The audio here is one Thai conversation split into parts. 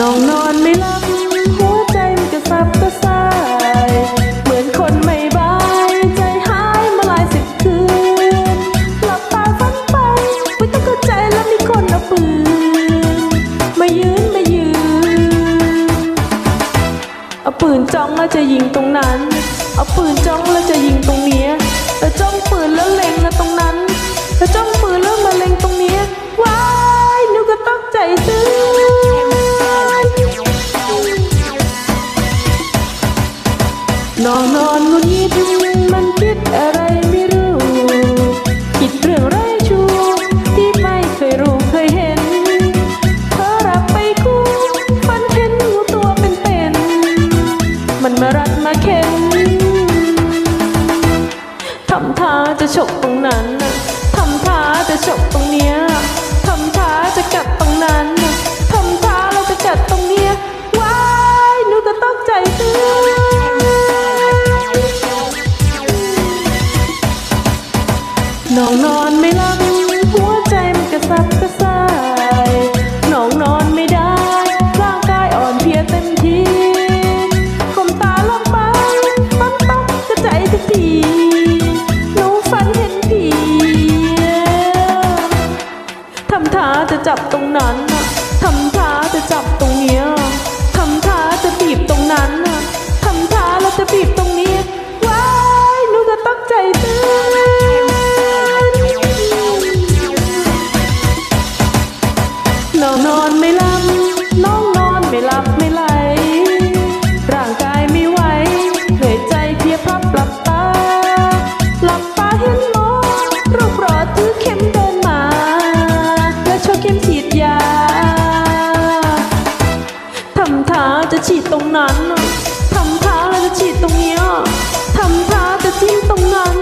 น้องนอนไม่หลับหัวใจมันกระสับกระส่าย ปืนจ้องแล้วจะยิงตรงนั้น เอาปืนจ้องแล้วจะยิงตรงนี้ ท้าจะจับตรงนั้นทำท้าจะจับตรง จะฉีดตรงนั้นทำท่าแล้วจะฉีดตรงเนี้ยทำท่าจะจิ้มตรงนั้น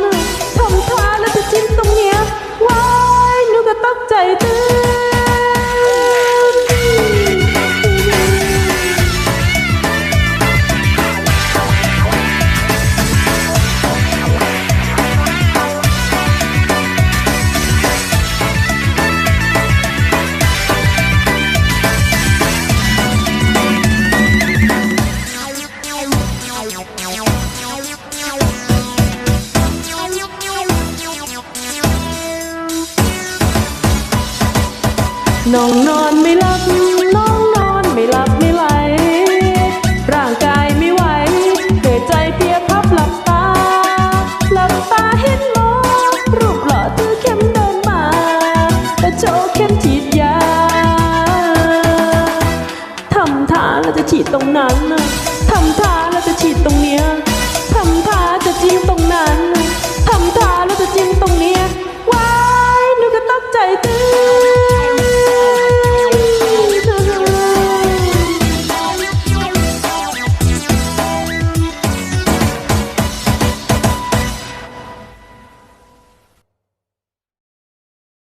น้องนอนไม่หลับ